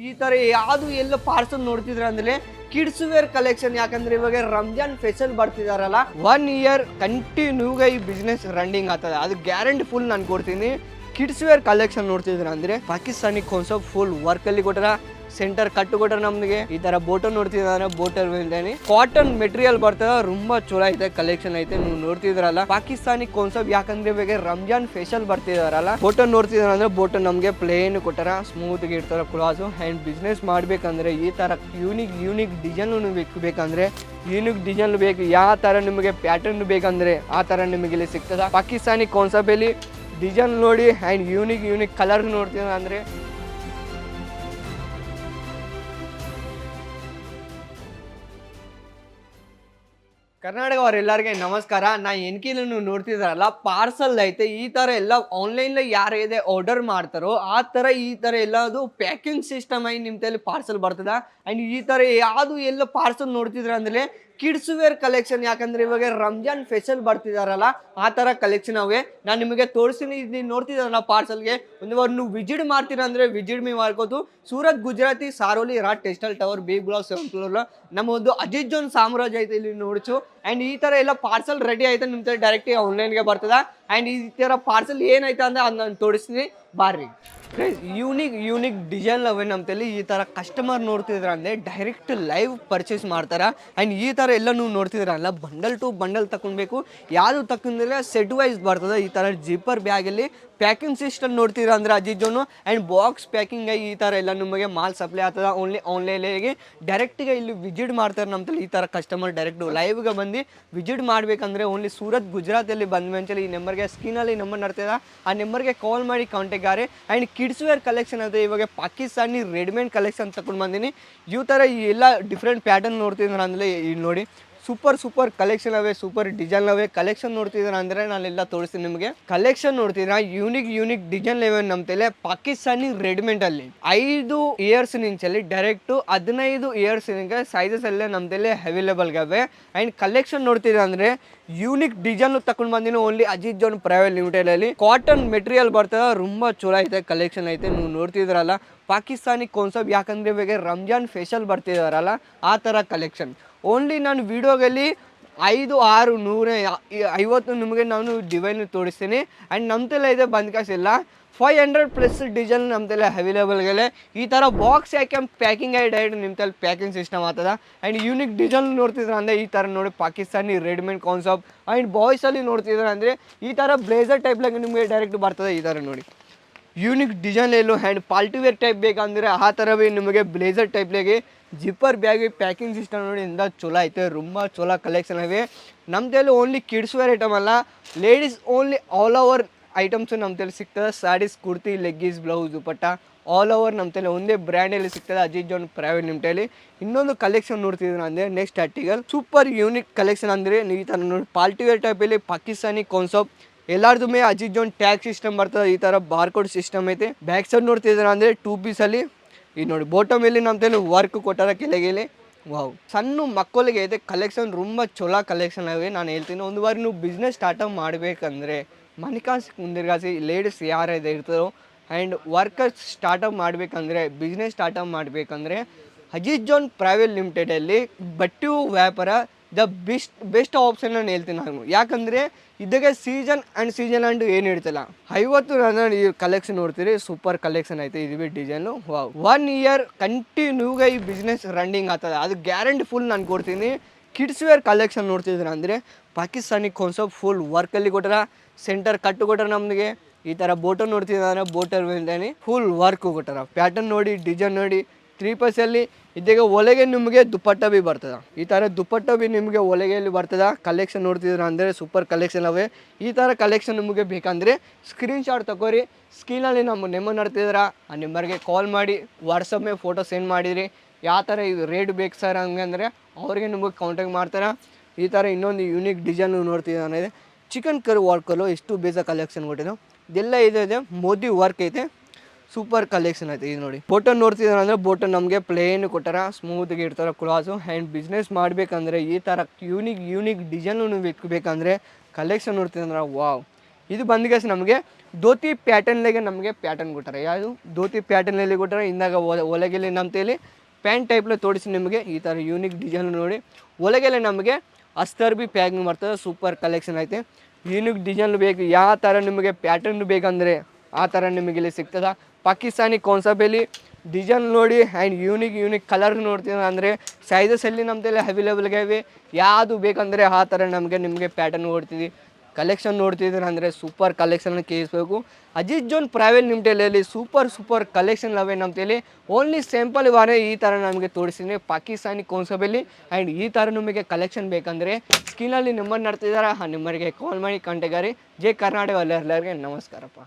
ಈ ಥರ ಯಾವುದು ಎಲ್ಲ ಪಾರ್ಸಲ್ ನೋಡ್ತಿದ್ರೆ ಅಂದ್ರೆ ಕಿಡ್ಸ್ ವೇರ್ ಕಲೆಕ್ಷನ್ ಯಾಕಂದ್ರೆ ಇವಾಗ ರಂಜಾನ್ ಫೆಷಲ್ ಬರ್ತಿದಾರಲ್ಲ ಒನ್ ಇಯರ್ ಕಂಟಿನ್ಯೂ ಈ ಬಿಸ್ನೆಸ್ ರನ್ನಿಂಗ್ ಆಗ್ತದೆ. ಅದು ಗ್ಯಾರಂಟಿ ಫುಲ್ ನಾನು ಕೊಡ್ತೀನಿ. ಕಿಡ್ಸ್ ವೇರ್ ಕಲೆಕ್ಷನ್ ನೋಡ್ತಿದ್ರೆ ಅಂದ್ರೆ ಪಾಕಿಸ್ತಾನಿ ಕಾನ್ಸೆಪ್ಟ್ ಫುಲ್ ವರ್ಕಲ್ಲಿ ಕೊಟ್ಟರ ಸೆಂಟರ್ ಕಟ್ಟು ನಮಗೆ. ಈ ತರ ಬೋಟೋ ನೋಡ್ತಿದ್ರೆ ಬೋಟರ್ ಬಂದೇನಿ ಕಾಟನ್ ಮೆಟೀರಿಯಲ್ ಬರ್ತದ, ತುಂಬಾ ಚಲೋ ಐತೆ ಕಲೆಕ್ಷನ್ ಐತೆ, ನೀವು ನೋಡ್ತಿದ್ರಲ್ಲ ಪಾಕಿಸ್ತಾನಿ ಕಾನ್ಸೆಪ್ಟ್ ಯಾಕಂದ್ರೆ ಬೇಗ ರಂಜಾನ್ ಫೇಶಲ್ ಬರ್ತಿದಾರಲ್ಲ. ಬೋಟೋ ನೋಡ್ತಿದ್ರ ಅಂದ್ರೆ ಬೋಟೋ ನಮ್ಗೆ ಪ್ಲೇನ್ ಕೊಟ್ಟಾರ ಸ್ಮೂತ್ಗೆ ಇರ್ತಾರ ಕ್ಲಾಸು ಅಂಡ್ ಬಿಸ್ನೆಸ್ ಮಾಡ್ಬೇಕಂದ್ರೆ ಈ ತರ ಯೂನಿಕ್ ಯೂನಿಕ್ ಡಿಸೈನ್ ಬೇಕು ಬೇಕಂದ್ರೆ ಯೂನಿಕ್ ಡಿಸೈನ್ ಬೇಕು. ಯಾವ ತರ ನಿಮಗೆ ಪ್ಯಾಟರ್ನ್ ಬೇಕಂದ್ರೆ ಆ ತರ ನಿಮಗೆ ಇಲ್ಲಿ ಸಿಗ್ತದ. ಪಾಕಿಸ್ತಾನಿ ಕಾನ್ಸೆಪ್ಟ್ ಅಲ್ಲಿ ಡಿಸೈನ್ ನೋಡಿ ಆ್ಯಂಡ್ ಯೂನಿಕ್ ಯೂನಿಕ್ ಕಲರ್ ನೋಡ್ತೀರ ಅಂದರೆ ಕರ್ನಾಟಕ ಅವರೆಲ್ಲರಿಗೆ ನಮಸ್ಕಾರ. ನಾ ಎನ್ಕಿಲನ್ನು ನೋಡ್ತಿದಾರಲ್ಲ ಪಾರ್ಸಲ್ ಐತೆ, ಈ ಥರ ಎಲ್ಲ ಆನ್ಲೈನ್ ಯಾರು ಇದೆ ಆರ್ಡರ್ ಮಾಡ್ತಾರೋ, ಆ ಥರ ಈ ಥರ ಎಲ್ಲದು ಪ್ಯಾಕಿಂಗ್ ಸಿಸ್ಟಮ್ ಆಗಿ ನಿಮ್ಮ ತಲೆ ಪಾರ್ಸಲ್ ಬರ್ತದ. ಆ್ಯಂಡ್ ಈ ಥರ ಯಾವುದು ಎಲ್ಲ ಪಾರ್ಸಲ್ ನೋಡ್ತಿದ್ರ ಅಂದ್ರೆ ಕಿಡ್ಸ್ ವೇರ್ ಕಲೆಕ್ಷನ್ ಯಾಕಂದ್ರೆ ಇವಾಗ ರಂಜಾನ್ ಫೆಷಲ್ ಬರ್ತಿದಾರಲ್ಲ, ಆ ಥರ ಕಲೆಕ್ಷನ್ ಅವೇ. ನಾನು ನಿಮಗೆ ತೋರಿಸ್ತೀನಿ ನೀವು ನೋಡ್ತಿದ್ದಾರಲ್ಲ ಪಾರ್ಸಲ್ಗೆ ಒಂದು ವಾರ ನೀವು ವಿಜಿಟ್ ಮಾಡ್ತೀರಾ ಅಂದರೆ ವಿಜಿಟ್ ಮೀ ಮಾಡ್ಕೋತು. Surat, Gujarati, Saroli, rot textile tower, B block seven floor, ನಮ್ಮ ಒಂದು ಅಜಿತ್ ಜೋನ್ ಸಾಮ್ರಾಜ್ಯ ಐತೆ, ಇಲ್ಲಿ ನೋಡ್ಚು ಆ್ಯಂಡ್ ಈ ಥರ ಎಲ್ಲ ಪಾರ್ಸಲ್ ರೆಡಿ ಆಯ್ತು ನಿಮ್ಮ ತರ ಡೈರೆಕ್ಟ್ ಆನ್ಲೈನ್ಗೆ ಬರ್ತದ ಆ್ಯಂಡ್ ಈ ಥರ ಪಾರ್ಸಲ್ ಏನಾಯ್ತು ಅಂದರೆ ಅದು ನಾನು ತೋರಿಸ್ತೀನಿ ಬಾರ್ರಿ ಯೂನಿಕ್ ಯೂನಿಕ್ ಡಿಸೈನ್ ಅವೆ ನಮ್ಮ ತಲೆ ಈ ಥರ ಕಸ್ಟಮರ್ ನೋಡ್ತಿದ್ರ ಅಂದರೆ ಡೈರೆಕ್ಟ್ ಲೈವ್ ಪರ್ಚೇಸ್ ಮಾಡ್ತಾರೆ. ಆ್ಯಂಡ್ ಈ ಥರ ಎಲ್ಲ ನೀವು ನೋಡ್ತಿದ್ರಲ್ಲ ಬಂಡಲ್ ಟು ಬಂಡಲ್ ತಗೊಳ್ಬೇಕು ಯಾವುದು ತಗೊಂಡ್ರೆ ಸೆಟ್ ವೈಸ್ ಬರ್ತದೆ. ಈ ಥರ ಜಿಪ್ಪರ್ ಬ್ಯಾಗಲ್ಲಿ ಪ್ಯಾಕಿಂಗ್ ಸಿಸ್ಟಮ್ ನೋಡ್ತೀರ ಅಂದ್ರೆ ಅಜಿಜೋನು ಜೋನು. ಆ್ಯಂಡ್ ಬಾಕ್ಸ್ ಪ್ಯಾಕಿಂಗ್ ಈ ಥರ ಎಲ್ಲ ನಿಮಗೆ ಮಾಲ್ ಸಪ್ಲೈ ಆಗ್ತದೆ. ಓನ್ಲಿ ಆನ್ಲೈನ್ಗೆ ಡೈರೆಕ್ಟಿಗೆ ಇಲ್ಲಿ ವಿಸಿಟ್ ಮಾಡ್ತಾರೆ ನಮ್ಮ ತಲೆ ಈ ಥರ ಕಸ್ಟಮರ್ ಡೈರೆಕ್ಟು ಲೈವ್ಗೆ ಬಂದು ವಿಸಿಟ್ ಮಾಡಬೇಕಂದ್ರೆ ಓನ್ಲಿ ಸೂರತ್ ಗುಜರಾತಲ್ಲಿ ಬಂದ ಮೇಲೆ ಈ ನಂಬರ್ಗೆ ಸ್ಕ್ರೀನಲ್ಲಿ ನಂಬರ್ ನಡ್ತಿದ ಆ ನಂಬರ್ಗೆ ಕಾಲ್ ಮಾಡಿ ಕಾಂಟ್ಯಾಕ್ಟ್ ಗಾರೆ. ಆ್ಯಂಡ್ ಕಿಡ್ಸ್ ವೇರ್ ಕಲೆಕ್ಷನ್ ಅದೇ ಇವಾಗ ಪಾಕಿಸ್ತಾನಿ ರೆಡಿಮೇಡ್ ಕಲೆಕ್ಷನ್ ತಗೊಂಡು ಬಂದೀನಿ. ಈ ಥರ ಎಲ್ಲ ಡಿಫ್ರೆಂಟ್ ಪ್ಯಾಟರ್ನ್ ನೋಡ್ತಿದ್ದೀನಿ ಅಂದರೆ ಇಲ್ಲಿ ನೋಡಿ. ಸೂಪರ್ ಸೂಪರ್ ಕಲೆಕ್ಷನ್ ಅವೇ, ಸೂಪರ್ ಡಿಸೈನ್ ಅವೇ. ಕಲೆಕ್ಷನ್ ನೋಡ್ತಿದ್ರ ಅಂದ್ರೆ ನಾನೆಲ್ಲ ತೋರಿಸ್ತೀನಿ ನಿಮಗೆ. ಕಲೆಕ್ಷನ್ ನೋಡ್ತಿದ್ರ ಯೂನಿಕ್ ಯೂನಿಕ್ ಡಿಸೈನ್ ಲೆವೆನ್ ನಮ್ಮ ತಲೆ ಪಾಕಿಸ್ತಾನಿ ರೆಡಿಮೇಡ್ ಅಲ್ಲಿ. ಐದು ಇಯರ್ಸ್ ನಿಂಚಲ್ಲಿ ಡೈರೆಕ್ಟ್ ಹದಿನೈದು ಇಯರ್ಸ್ ಸೈಜಸ್ ಅಲ್ಲೇ ನಮ್ಮ ತಲೆ ಅವೈಲೇಬಲ್ ಗವೆ. ಅಂಡ್ ಕಲೆಕ್ಷನ್ ನೋಡ್ತಿದ್ರ ಅಂದ್ರೆ ಯೂನಿಕ್ ಡಿಸೈನ್ ತಕೊಂಡ್ ಬಂದಿನ only Ajit zone private limited ಅಲ್ಲಿ. ಕಾಟನ್ ಮೆಟೀರಿಯಲ್ ಬರ್ತದೆ, ತುಂಬಾ ಚಲೋ ಐತೆ ಕಲೆಕ್ಷನ್ ಐತೆ. ನೀವು ನೋಡ್ತಿದ್ರಲ್ಲ ಪಾಕಿಸ್ತಾನಿ ಕಾನ್ಸೆಪ್ಟ್ ಯಾಕಂದ್ರೆ ಇವಾಗ ರಂಜಾನ್ ಫೇಶಲ್ ಬರ್ತಿದಾರಲ್ಲ, ಆ ಥರ ಕಲೆಕ್ಷನ್ ಓನ್ಲಿ ನಾನು ವಿಡಿಯೋದಲ್ಲಿ ಐದು, ಆರು, ನೂರ ಐವತ್ತು ನಿಮಗೆ ನಾನು ಡಿವೈನ್ ತೋರಿಸ್ತೀನಿ. ಆ್ಯಂಡ್ ನಮ್ಮ ಇದೆ ಬಂದ್ ಕಾಸಿಲ್ಲ ಫೈವ್ ಹಂಡ್ರೆಡ್ ಪ್ಲಸ್ ಡಿಸೈನ್ ನಮ್ಮ ತಲೆ ಅವೈಲೇಬಲ್ಗೆಲೆ ಈ ಥರ ಬಾಕ್ಸ್ ಯಾಕೆ ಪ್ಯಾಕಿಂಗ್ ಆಗಿ ಡೈರೆಕ್ಟ್ ನಿಮ್ಮ ಪ್ಯಾಕಿಂಗ್ ಸಿಸ್ಟಮ್ ಆಗ್ತದ? ಆ್ಯಂಡ್ ಯೂನಿಕ್ ಡಿಸೈನ್ ನೋಡ್ತಿದ್ರೆ ಅಂದರೆ ಈ ಥರ ನೋಡಿ ಪಾಕಿಸ್ತಾನಿ ರೆಡಿಮೇಡ್ ಕಾನ್ಸೆಪ್ಟ್ ಆ್ಯಂಡ್ ಬಾಯ್ಸಲ್ಲಿ ನೋಡ್ತಿದ್ರೆ ಅಂದರೆ ಈ ಥರ ಬ್ಲೇಸರ್ ಟೈಪ್ಲಾಗಿ ನಿಮಗೆ ಡೈರೆಕ್ಟ್ ಬರ್ತದೆ ಈ ಥರ ನೋಡಿ. ಯೂನಿಕ್ ಡಿಸೈನ್ ಎಲ್ಲೋ ಹ್ಯಾಂಡ್ ಪಾಲ್ಟಿವೇರ್ ಟೈಪ್ ಬೇಕಂದರೆ ಆ ಥರವೇ ನಿಮಗೆ ಬ್ಲೇಸರ್ ಟೈಪ್ಲಾಗಿ ಜಿಪ್ಪರ್ ಬ್ಯಾಗ್ ಪ್ಯಾಕಿಂಗ್ ಸಿಸ್ಟಮ್ ನೋಡಿ ಇಂದ ಚಲೋ ಐತೆ, ತುಂಬ ಚಲೋ ಕಲೆಕ್ಷನ್ ಇವೆ. ನಮ್ಮದಲ್ಲಿ ಓನ್ಲಿ ಕಿಡ್ಸ್ ವೇರ್ ಐಟಮ್ ಅಲ್ಲ ladies only all over items ನಮ್ಮದೇಲಿ ಸಿಗ್ತದೆ. Saris kurti leggings blouse dupatta all over ನಮ್ಮಲ್ಲಿ ಒಂದೇ ಬ್ರ್ಯಾಂಡಲ್ಲಿ ಸಿಗ್ತದೆ. ಅಜಿತ್ ಜೋನ್ ಪ್ರೈವೇಟ್ ಲಿಮಿಟಲ್ಲಿ ಇನ್ನೊಂದು ಕಲೆಕ್ಷನ್ ನೋಡ್ತಿದ್ರೆ ಅಂದರೆ next article super unique collection ಅಂದರೆ ನೀವು ಈ ನೋಡಿ ಪಾಲ್ಟಿವೇರ್ ಟೈಪಲ್ಲಿ ಪಾಕಿಸ್ತಾನಿ ಕಾನ್ಸೆಪ್ಟ್ ಎಲ್ಲಾರ್ದು ಮೇ ಅಜಿತ್ ಜೋನ್ ಟ್ಯಾಗ್ ಸಿಸ್ಟಮ್ ಬರ್ತದೆ, ಈ ಥರ ಬಾರ್ಕೋಡ್ ಸಿಸ್ಟಮ್ ಐತೆ. ಬ್ಯಾಕ್ ಸೈಡ್ ನೋಡ್ತಿದ್ರೆ ಅಂದರೆ ಟೂ ಪೀಸಲ್ಲಿ ಈ ನೋಡಿ ಬೋಟಮ್ ಇಲ್ಲಿ ನಮ್ಮ ವರ್ಕ್ ಕೊಟ್ಟಾರ ಕೆಳಗೆಲೆ ವಾವ್ ಸಣ್ಣ ಮಕ್ಕಳಿಗೆ ಐತೆ ಕಲೆಕ್ಷನ್ ತುಂಬ ಚೊಲೋ ಕಲೆಕ್ಷನ್ ಆಗಿದೆ. ನಾನು ಹೇಳ್ತೀನಿ, ಒಂದು ಬಾರಿ ನೀವು ಬಿಸ್ನೆಸ್ ಸ್ಟಾರ್ಟಪ್ ಮಾಡಬೇಕಂದ್ರೆ, ಮನಿಕಾಸ್ ಕುಂದಿರ್ಗಾಸಿ ಲೇಡೀಸ್ ಇದೆ ಇರ್ತಾರೋ ಆ್ಯಂಡ್ ವರ್ಕರ್ಸ್ ಸ್ಟಾರ್ಟಪ್ ಮಾಡಬೇಕಂದ್ರೆ ಬಿಸ್ನೆಸ್ ಸ್ಟಾರ್ಟಪ್ ಮಾಡಬೇಕಂದ್ರೆ, ಅಜಿತ್ ಜೋನ್ ಪ್ರೈವೇಟ್ ಲಿಮಿಟೆಡಲ್ಲಿ ಬಟ್ಟೆ ವ್ಯಾಪಾರ ದ ಬೆಸ್ಟ್ ಬೆಸ್ಟ್ ಆಪ್ಷನ್ ನಾನು ಹೇಳ್ತೀನಿ ನಾನು. ಯಾಕಂದರೆ ಇದಕ್ಕೆ ಸೀಸನ್ ಆ್ಯಂಡ್ ಸೀಸನ್ ಆ್ಯಂಡ್ ಏನು ಇಡ್ತಿಲ್ಲ ಐವತ್ತು ನಾನು ಈ ಕಲೆಕ್ಷನ್ ನೋಡ್ತೀರಿ ಸೂಪರ್ ಕಲೆಕ್ಷನ್ ಐತೆ, ಇದು ಬಿ ಡಿಸೈನು ಒನ್ ಇಯರ್ ಕಂಟಿನ್ಯೂಗೆ ಈ ಬಿಸ್ನೆಸ್ ರನ್ನಿಂಗ್ ಆಗ್ತದೆ. ಅದು ಗ್ಯಾರಂಟಿ ಫುಲ್ ನಾನು ಕೊಡ್ತೀನಿ. ಕಿಡ್ಸ್ ವೇರ್ ಕಲೆಕ್ಷನ್ ನೋಡ್ತಿದ್ರೆ ಅಂದರೆ ಪಾಕಿಸ್ತಾನಿಗೆ ಕಾನ್ಸೆಪ್ಟ್ ಫುಲ್ ವರ್ಕಲ್ಲಿ ಕೊಟ್ಟಾರ ಸೆಂಟರ್ ಕಟ್ಟು ಕೊಟ್ಟರ ನಮಗೆ, ಈ ಥರ ಬೋಟನ್ ನೋಡ್ತಿದ್ದಾರೆ ಬೋಟರ್ ಫುಲ್ ವರ್ಕ್ ಕೊಟ್ಟರ ಪ್ಯಾಟರ್ನ್ ನೋಡಿ ಡಿಸೈನ್ ನೋಡಿ ತ್ರೀ ಪಸಲ್ಲಿ ಇದೀಗ ಒಲೆಗೆ ನಿಮಗೆ ದುಪ್ಪಟ್ಟ ಬಿ ಬರ್ತದ. ಈ ಥರ ದುಪ್ಪಟ್ಟ ಬಿ ನಿಮಗೆ ಒಲೆಗೆಯಲ್ಲಿ ಬರ್ತದೆ. ಕಲೆಕ್ಷನ್ ನೋಡ್ತಿದ್ರೆ ಅಂದರೆ ಸೂಪರ್ ಕಲೆಕ್ಷನ್ ಅವೆ. ಈ ಥರ ಕಲೆಕ್ಷನ್ ನಿಮಗೆ ಬೇಕಂದರೆ ಸ್ಕ್ರೀನ್ ಶಾಟ್ ತಗೋರಿ ಸ್ಕ್ರೀನಲ್ಲಿ ನಮ್ಮ ನೆಂಬರ್ ನಡ್ತಿದ್ರ ಆ ನಂಬರ್ಗೆ ಕಾಲ್ ಮಾಡಿ ವಾಟ್ಸಪ್ ಮೇಲೆ ಫೋಟೋ ಸೆಂಡ್ ಮಾಡಿದ್ರಿ. ಯಾವ ಥರ ಇದು ರೇಟ್ ಬೇಕು ಸರ್ ಹಂಗೆ ಅಂದರೆ ಅವ್ರಿಗೆ ನಿಮಗೆ ಕಾಂಟ್ಯಾಕ್ಟ್ ಮಾಡ್ತಾರೆ. ಈ ಥರ ಇನ್ನೊಂದು ಯೂನಿಕ್ ಡಿಸೈನು ನೋಡ್ತಿದ್ದೆ ಅನ್ನೋದು ಚಿಕನ್ ಕರಿ ವರ್ಕಲ್ಲೂ ಎಷ್ಟು ಬೇಸ ಕಲೆಕ್ಷನ್ ಕೊಟ್ಟಿದ್ದು. ಇದೆಲ್ಲ ಇದೆ ಇದೆ, ಮೋದಿ ವರ್ಕ್ ಐತೆ. ಸೂಪರ್ ಕಲೆಕ್ಷನ್ ಐತೆ ಇದು ನೋಡಿ. ಬೋಟನ್ ನೋಡ್ತಿದ್ದಾರೆ ಅಂದ್ರೆ ಬೋಟನ್ ನಮಗೆ ಪ್ಲೇನ್ ಕೊಟ್ಟಾರ ಸ್ಮೂತ್ಗೆ ಇರ್ತಾರ ಕ್ಲಾಸು ಆ್ಯಂಡ್ ಬಿಸ್ನೆಸ್ ಮಾಡಬೇಕಂದ್ರೆ ಈ ಥರ ಯೂನಿಕ್ ಯೂನಿಕ್ ಡಿಸೈನು ಬೇಕಂದ್ರೆ ಕಲೆಕ್ಷನ್ ನೋಡ್ತಿದ್ರೆ ವಾವ್ ಇದು ಬಂದ್ಗೆಸ್ ನಮಗೆ ಧೋತಿ ಪ್ಯಾಟರ್ನ್ಲಾಗೆ ನಮಗೆ ಪ್ಯಾಟರ್ನ್ ಕೊಟ್ಟಾರೆ. ಯಾವುದು? ಧೋತಿ ಪ್ಯಾಟರ್ನಲ್ಲಿ ಕೊಟ್ಟಾರೆ. ಇಂದಾಗ ಒಳಗೆಲೆ ನಮ್ಮ ಪ್ಯಾಂಟ್ ಟೈಪ್ಲೆ ತೋರಿಸಿ ನಿಮಗೆ ಈ ಥರ ಯೂನಿಕ್ ಡಿಸೈನ್ ನೋಡಿ. ಒಳಗೆಲೆ ನಮಗೆ ಅಸ್ತರ್ ಬಿ ಪ್ಯಾಕಿಂಗ್ ಮಾಡ್ತದೆ ಸೂಪರ್ ಕಲೆಕ್ಷನ್ ಐತೆ. ಯೂನಿಕ್ ಡಿಸೈನ್ ಬೇಕು. ಯಾವ ಥರ ನಿಮಗೆ ಪ್ಯಾಟರ್ನ್ ಬೇಕಂದರೆ ಆ ಥರ ನಿಮಗೆ ಇಲ್ಲಿ ಸಿಗ್ತದ. ಪಾಕಿಸ್ತಾನಿ ಕಾನ್ಸೆಪ್ಟಲ್ಲಿ ಡಿಸೈನ್ ನೋಡಿ ಆ್ಯಂಡ್ ಯೂನಿಕ್ ಯೂನಿಕ್ ಕಲರ್ ನೋಡ್ತೀವಿ ಅಂದರೆ ಸೈಜಸಲ್ಲಿ ನಮ್ಮದೆಲ್ಲ ಅವೈಲೇಬಲ್ಗೆ ಇವೆ. ಯಾವುದು ಬೇಕಂದರೆ ಆ ಥರ ನಮಗೆ ನಿಮಗೆ ಪ್ಯಾಟರ್ನ್ ಓಡ್ತೀವಿ ಕಲೆಕ್ಷನ್ ನೋಡ್ತಿದ್ದೀರ ಅಂದರೆ ಸೂಪರ್ ಕಲೆಕ್ಷನ್ ಕೇಳಿಸ್ಬೇಕು ಅಜಿತ್ ಜೋನ್ ಪ್ರೈವೇಟ್ ಲಿಮಿಟೆಡಲ್ಲಿ ಸೂಪರ್ ಸೂಪರ್ ಕಲೆಕ್ಷನ್ ಅವೆ ನಮ್ಮ ತೇಲಿ. ಓನ್ಲಿ ಸ್ಯಾಂಪಲ್ ವಾರೇ ಈ ಥರ ನಮಗೆ ತೋರಿಸ್ತೀನಿ ಪಾಕಿಸ್ತಾನಿ ಕಾನ್ಸೆಪ್ಟಲ್ಲಿ ಆ್ಯಂಡ್ ಈ ಥರ ನಿಮಗೆ ಕಲೆಕ್ಷನ್ ಬೇಕಂದರೆ ಸ್ಕ್ರೀನಲ್ಲಿ ನಂಬರ್ ನಡ್ತಿದ್ದಾರೆ ಆ ನಂಬರ್ಗೆ ಕಾಲ್ ಮಾಡಿ ಕಂಟೆಗಾರಿ ಜೈ ಕರ್ನಾಟಕ ಎಲ್ಲರಿಗೆ ನಮಸ್ಕಾರಪ್ಪ.